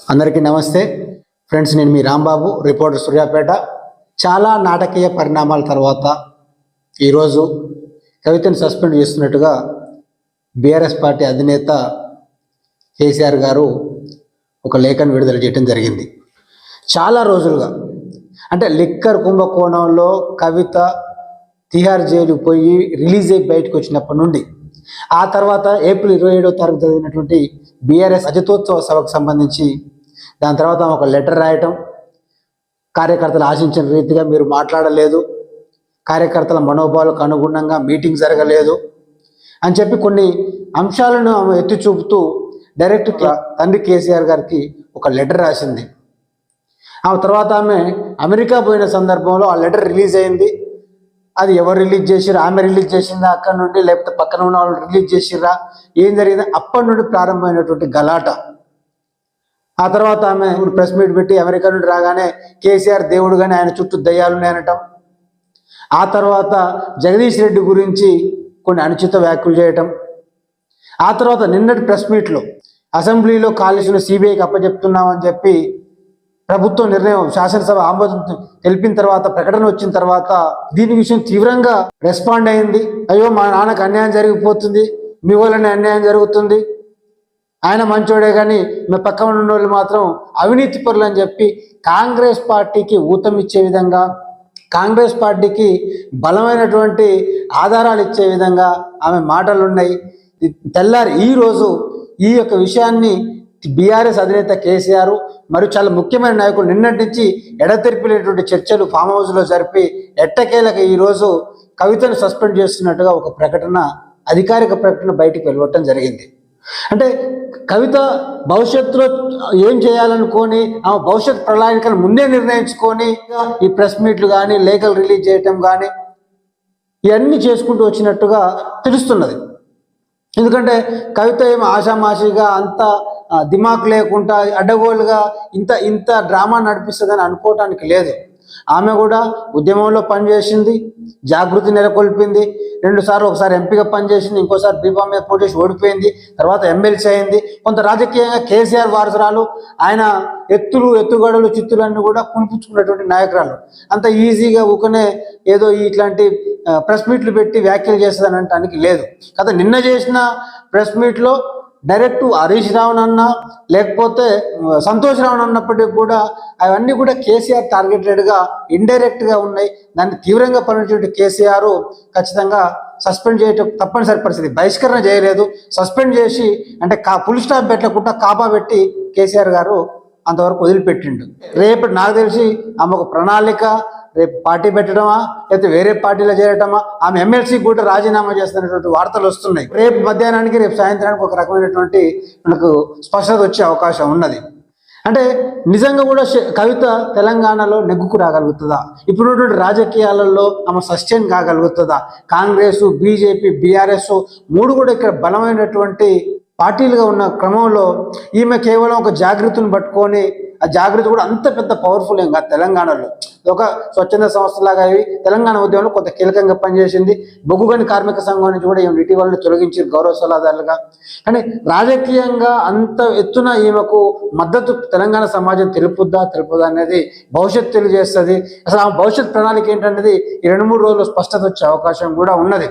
అందరికీ నమస్తే. ఫ్రెండ్స్ నేను మీ రాంబాబు రిపోర్టర్ సూర్యాపేట. చాలా నాటకీయ పరిణామాల తర్వాత ఈరోజు కవితను సస్పెండ్ చేస్తున్నట్టుగా బీఆర్ఎస్ పార్టీ అధినేత కేసీఆర్ గారు ఒక లేఖను విడుదల చేయడం జరిగింది. చాలా రోజులుగా అంటే లిక్కర్ కుంభకోణంలో కవిత తిహార్ జైలు పోయి రిలీజ్ అయ్యి బయటకు వచ్చినప్పటి నుండి ఆ తర్వాత ఏప్రిల్ ఇరవై ఏడో తారీఖు జరిగినటువంటి బీఆర్ఎస్ అజితోత్సవ సభకు సంబంధించి దాని తర్వాత ఒక లెటర్ రాయటం. కార్యకర్తలు ఆశించిన రీతిగా మీరు మాట్లాడలేదు. కార్యకర్తల మనోభావాలకు అనుగుణంగా మీటింగ్ జరగలేదు అని చెప్పి కొన్ని అంశాలను ఆమె ఎత్తి చూపుతూ డైరెక్ట్ తండ్రి కేసీఆర్ గారికి ఒక లెటర్ రాసింది. ఆ తర్వాత ఆమె అమెరికా పోయిన సందర్భంలో ఆ లెటర్ రిలీజ్ అయింది. అది ఎవరు రిలీజ్ చేసిరా ఆమె రిలీజ్ చేసిందా అక్కడ నుండి? లేకపోతే పక్కన ఉన్న వాళ్ళు రిలీజ్ చేసిరా ఏం జరిగింది? అప్పటి నుండి ప్రారంభమైనటువంటి గలాట. ఆ తర్వాత ఆమె ప్రెస్ మీట్ పెట్టి అమెరికా నుండి రాగానే కేసీఆర్ దేవుడు కానీ ఆయన చుట్టూ దయ్యాలున్నాయనటం ఆ తర్వాత జగదీష్ రెడ్డి గురించి కొన్ని అనుచిత వ్యాఖ్యలు చేయటం. ఆ తర్వాత నిన్నటి ప్రెస్ మీట్లో అసెంబ్లీలో కాలుష్యం సిబిఐకి అప్పచెప్తున్నామని చెప్పి ప్రభుత్వం నిర్ణయం శాసనసభ ఆమోదం తెలిపిన తర్వాత ప్రకటన వచ్చిన తర్వాత దీని విషయం తీవ్రంగా రెస్పాండ్ అయింది. అయ్యో మా నాన్నకు అన్యాయం జరిగిపోతుంది. మీ వల్లనే అన్యాయం జరుగుతుంది. ఆయన మంచోడే కానీ మీ పక్కన ఉన్న వాళ్ళు మాత్రం అవినీతి పరులు అని చెప్పి కాంగ్రెస్ పార్టీకి ఊతం ఇచ్చే విధంగా కాంగ్రెస్ పార్టీకి బలమైనటువంటి ఆధారాలు ఇచ్చే విధంగా ఆమె మాటలు ఉన్నాయి ఈ తెల్లారి ఈరోజు ఈ యొక్క విషయాన్ని బీఆర్ఎస్ అధినేత కేసీఆర్ మరియు చాలా ముఖ్యమైన నాయకులు నిన్నటి నుంచి ఎడతెరిపినటువంటి చర్చలు ఫామ్ హౌస్లో జరిపి ఎట్టకేలకు ఈరోజు కవితను సస్పెండ్ చేస్తున్నట్టుగా ఒక ప్రకటన అధికారిక ప్రకటన బయటికి వెళ్ళవటం జరిగింది. అంటే కవిత భవిష్యత్తులో ఏం చేయాలనుకొని ఆమె భవిష్యత్ ప్రణాళికను ముందే నిర్ణయించుకొని ఈ ప్రెస్ మీట్లు కానీ లేఖలు రిలీజ్ చేయటం కానీ ఇవన్నీ చేసుకుంటూ వచ్చినట్టుగా తెలుస్తున్నది. ఎందుకంటే కవిత ఏమి ఆషామాషిగా అంతా దిమాక్ లేకుండా అడ్డగోలుగా ఇంత ఇంత డ్రామా నడిపిస్తుందని అనుకోవటానికి లేదు. ఆమె కూడా ఉద్యమంలో పనిచేసింది జాగృతి నెలకొల్పింది. రెండు సార్లు ఒకసారి ఎంపీగా పనిచేసింది ఇంకోసారి బీఫామ్ మీద పోటీ ఓడిపోయింది. తర్వాత ఎమ్మెల్సీ అయింది. కొంత రాజకీయంగా కేసీఆర్ వారసురాలు ఆయన ఎత్తులు ఎత్తుగడలు చిత్తులన్నీ కూడా కునిపించుకున్నటువంటి నాయకురాలు. అంత ఈజీగా ఊకనే ఏదో ఇట్లాంటి ప్రెస్ మీట్లు పెట్టి వ్యాఖ్యలు చేస్తుందని అనటానికి లేదు. కదా నిన్న చేసిన ప్రెస్ మీట్లో డైరెక్ట్ హరీష్ రావణ్ లేకపోతే సంతోష్ రావణ్ అన్నప్పటికీ కూడా అవన్నీ కూడా కేసీఆర్ టార్గెటెడ్గా ఇండైరెక్ట్గా ఉన్నాయి. దాన్ని తీవ్రంగా పరిణించినటువంటి కేసీఆర్ ఖచ్చితంగా సస్పెండ్ చేయటం తప్పనిసరి పరిస్థితి. బహిష్కరణ చేయలేదు. సస్పెండ్ చేసి అంటే కా ఫుల్ స్టాప్ పెట్టకుండా కాపా పెట్టి కేసీఆర్ గారు అంతవరకు వదిలిపెట్టిండు. రేపు నాకు తెలిసి ఆమె ఒక ప్రణాళిక రేపు పార్టీ పెట్టడమా? లేకపోతే వేరే పార్టీలో చేరటమా? ఆమె ఎమ్మెల్సీ కూడా రాజీనామా చేస్తున్నటువంటి వార్తలు వస్తున్నాయి. రేపు మధ్యాహ్నానికి రేపు సాయంత్రానికి ఒక రకమైనటువంటి మనకు స్పష్టత వచ్చే అవకాశం ఉన్నది. అంటే నిజంగా కూడా కవిత తెలంగాణలో నెగ్గుకు రాగలుగుతుందా? ఇప్పుడున్నటువంటి రాజకీయాలలో ఆమె సస్టైన్ కాగలుగుతుందా? కాంగ్రెస్ బీజేపీ బీఆర్ఎస్ మూడు కూడా ఇక్కడ బలమైనటువంటి పార్టీలుగా ఉన్న క్రమంలో ఈమె కేవలం ఒక జాగ్రత్తను పట్టుకొని ఆ జాగృతి కూడా అంత పెద్ద పవర్ఫుల్ ఏం కాదు. తెలంగాణలో ఒక స్వచ్ఛంద సంస్థలాగా అవి తెలంగాణ ఉద్యమంలో కొంత కీలకంగా పనిచేసింది. బొగ్గుగని కార్మిక సంఘం నుంచి కూడా ఈమె ఇటీవలని తొలగించారు గౌరవ సలహాదారులుగా. కానీ రాజకీయంగా అంత ఎత్తున ఈమెకు మద్దతు తెలంగాణ సమాజం తెలుపుద్దా తెలుపుదా అనేది భవిష్యత్తు తెలియజేస్తుంది. అసలు ఆ భవిష్యత్ ప్రణాళిక ఏంటనేది ఈ రెండు మూడు రోజులు స్పష్టత వచ్చే అవకాశం కూడా ఉన్నది.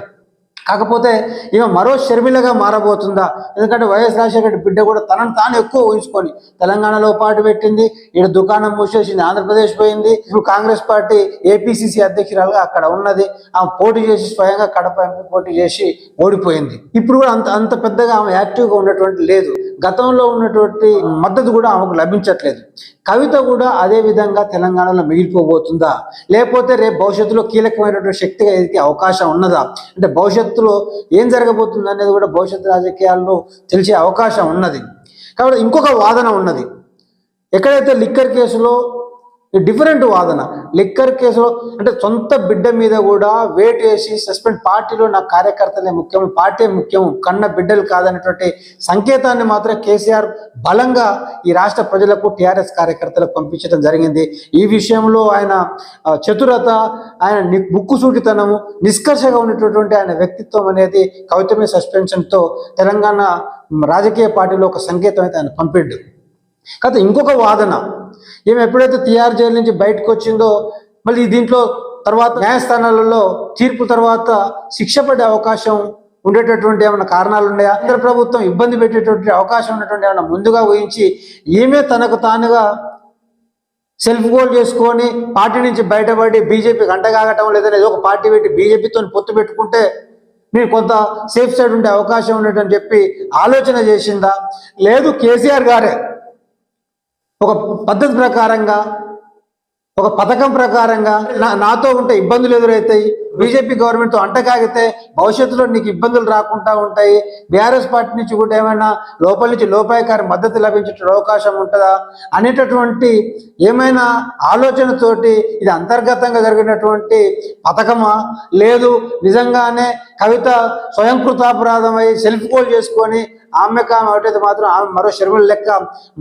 కాకపోతే ఈమె మరో షర్మిలగా మారబోతుందా? ఎందుకంటే వైఎస్ రాజశేఖర బిడ్డ కూడా తనను తాను ఎక్కువ ఊహించుకొని తెలంగాణలో పాటు పెట్టింది ఈడ దుకాణం మూసేసింది ఆంధ్రప్రదేశ్ పోయింది. ఇప్పుడు కాంగ్రెస్ పార్టీ ఏపీసీసీ అధ్యక్షురాలుగా అక్కడ ఉన్నది. ఆమె పోటీ చేసి స్వయంగా కడప ఎంపీ పోటీ చేసి ఓడిపోయింది. ఇప్పుడు కూడా అంత అంత పెద్దగా ఆమె యాక్టివ్గా ఉన్నటువంటి లేదు. గతంలో ఉన్నటువంటి మద్దతు కూడా ఆమెకు లభించట్లేదు. కవిత కూడా అదే విధంగా తెలంగాణలో మిగిలిపోబోతుందా? లేకపోతే రేపు భవిష్యత్తులో కీలకమైనటువంటి శక్తిగా ఎదిగే అవకాశం ఉన్నదా? అంటే భవిష్యత్తులో ఏం జరగబోతుంది అనేది కూడా భవిష్యత్తు రాజకీయాల్లో తెలిసే అవకాశం ఉన్నది. కాబట్టి ఇంకొక వాదన ఉన్నది. ఎక్కడైతే లిక్కర్ కేసులో డిఫరెంట్ వాదన. లిక్కర్ కేసులో అంటే సొంత బిడ్డ మీద కూడా వేట్ వేసి సస్పెండ్ పార్టీలో నా కార్యకర్తలే ముఖ్యం పార్టీ ముఖ్యం కన్న బిడ్డలు కాదనేటువంటి సంకేతాన్ని మాత్రం కేసీఆర్ బలంగా ఈ రాష్ట్ర ప్రజలకు టీఆర్ఎస్ కార్యకర్తలకు పంపించడం జరిగింది. ఈ విషయంలో ఆయన చతురత ఆయన ముక్కుసూటితనము నిష్కర్షగా ఉన్నటువంటి ఆయన వ్యక్తిత్వం అనేది కవితమే సస్పెన్షన్తో తెలంగాణ రాజకీయ పార్టీలో ఒక సంకేతం అయితే ఆయన పంపిండు. కాకపోతే ఇంకొక వాదన ఈమె ఎప్పుడైతే తిహార్ జైలు నుంచి బయటకు వచ్చిందో మళ్ళీ దీంట్లో తర్వాత న్యాయస్థానాలలో తీర్పు తర్వాత శిక్ష పడే అవకాశం ఉండేటటువంటి ఏమైనా కారణాలు ఉన్నాయా? కేంద్ర ప్రభుత్వం ఇబ్బంది పెట్టేటువంటి అవకాశం ఉన్నటువంటి ఏమైనా ముందుగా ఊహించి ఈమె తనకు తానుగా సెల్ఫ్ గోల్ చేసుకొని పార్టీ నుంచి బయటపడి బీజేపీకి అంటగాగటం లేదని ఏదో ఒక పార్టీ పెట్టి బీజేపీతో పొత్తు పెట్టుకుంటే నేను కొంత సేఫ్ సైడ్ ఉండే అవకాశం ఉండేటని చెప్పి ఆలోచన చేసిందా? లేదు కేసీఆర్ గారే ఒక పద్ధతి ప్రకారంగా ఒక పథకం ప్రకారంగా నా నాతో ఉంటే ఇబ్బందులు ఎదురవుతాయి బీజేపీ గవర్నమెంట్తో అంటకాగితే భవిష్యత్తులో నీకు ఇబ్బందులు రాకుండా ఉంటాయి. బీఆర్ఎస్ పార్టీ నుంచి కూడా ఏమైనా లోపల నుంచి లోపాయకారి మద్దతు లభించే అవకాశం ఉంటుందా? అనేటటువంటి ఏమైనా ఆలోచనతోటి ఇది అంతర్గతంగా జరిగినటువంటి పథకమా? లేదు నిజంగానే కవిత స్వయంకృతాపరాధమై సెల్ఫ్ గోల్ చేసుకొని ఆమె కామె ఒకటైతే మాత్రం ఆమె మరో శర్మల లెక్క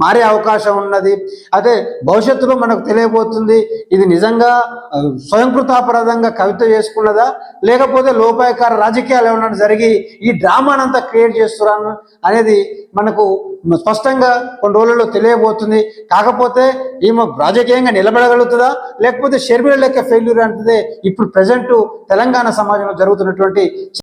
మారే అవకాశం ఉన్నది. అదే భవిష్యత్తులో మనకు తెలియబోతుంది ఇది నిజంగా స్వయంకృతాపరాధంగా కవిత చేసుకున్నదా? లేకపోతే లోపాయకార రాజకీయాలు ఏమన్నా జరిగి ఈ డ్రామానంతా క్రియేట్ చేస్తున్నాను అనేది మనకు స్పష్టంగా కొన్ని రోజుల్లో తెలియబోతుంది. కాకపోతే ఈమె రాజకీయంగా నిలబడగలుగుతుందా? లేకపోతే షర్మిల లెక్క ఫెయిల్యూర్ అంటే ఇప్పుడు ప్రజెంట్ తెలంగాణ సమాజంలో జరుగుతున్నటువంటి